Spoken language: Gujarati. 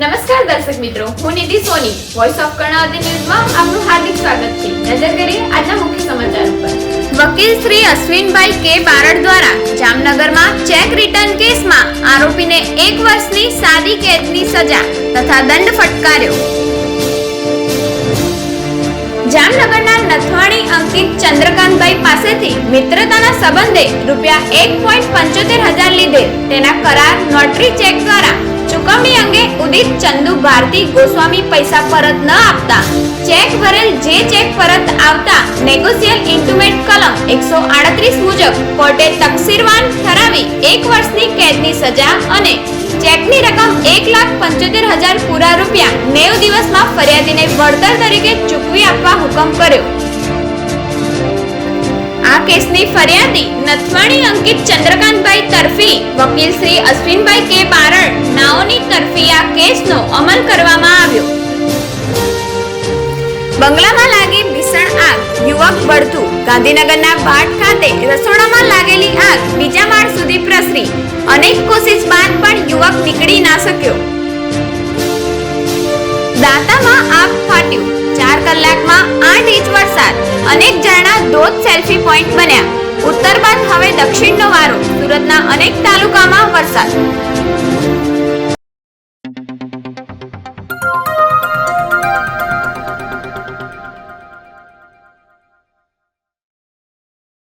નમસ્કાર દર્શક મિત્રો, હું નિધિ સોની વોઇસ ઓફ કર્ણાવતી ન્યૂઝમાં આપનું હાર્દિક સ્વાગત છે. નજર કરીએ આજના મુખ્ય સમાચાર ઉપર. વકીલ શ્રી અશ્વિનભાઈ કે. બારડ દ્વારા જામનગરમાં ચેક રિટર્ન કેસમાં આરોપીને એક વર્ષની સાદી કેદની સજા તથા દંડ ફટકાર્યો. જામનગરના નથવાણી અંકિત ચંદ્રકાંતભાઈ પાસેથી મિત્રતાના સંબંધે રૂપિયા એક પોઈન્ટ પંચોતેર હજાર લીધે તેના કરાર નોટરી ચેક દ્વારા ચુકવણી અંગે ઉદિત ચંદુ ભારતી ગોસ્વામી પૈસા પરત ન આપતા. ચેક ભરેલ જે ચેક પરત આવતા નેગોશિયલ ઇન્ટુમેટ કલમ એકસો આડત્રીસ મુજબ કોર્ટે તકસીરવાન ઠરાવી એક વર્ષની કેદની સજા અને ચેકની રકમ એક લાખ પંચોતેર હજાર પૂરા રૂપિયા નેવ દિવસમાં ફરિયાદીને વળતર તરીકે ચૂકવી આપવા હુકમ કર્યો. આ કેસની ફરિયાદી નથવાણી અંકિત ચંદ્રકાંતભાઈ તરફી વકીલ શ્રી અશ્વિનભાઈ તરફી આ કેસનો અમલ કરવામાં આવ્યો. બંગલામાં લાગી ભીષણ આગ. યુવક બળતું. ગાંધીનગરના ભાટ ખાતે રસોડામાં લાગેલી આગ બીજા માળ સુધી પ્રસરી. અનેક કોશિશ બાદ પણ યુવક નીકળી ના શક્યો. દાંતામાં આગ ફાટ્યું. ચાર કલાકમાં આઠ ઇંચ વરસાદ. અનેક ઝરણા ધોધ સેલ્ફી પોઈન્ટ બન્યા. ઉત્તર બાદ હવે દક્ષિણનો વારો. સુરતના અનેક તાલુકામાં વરસાદ.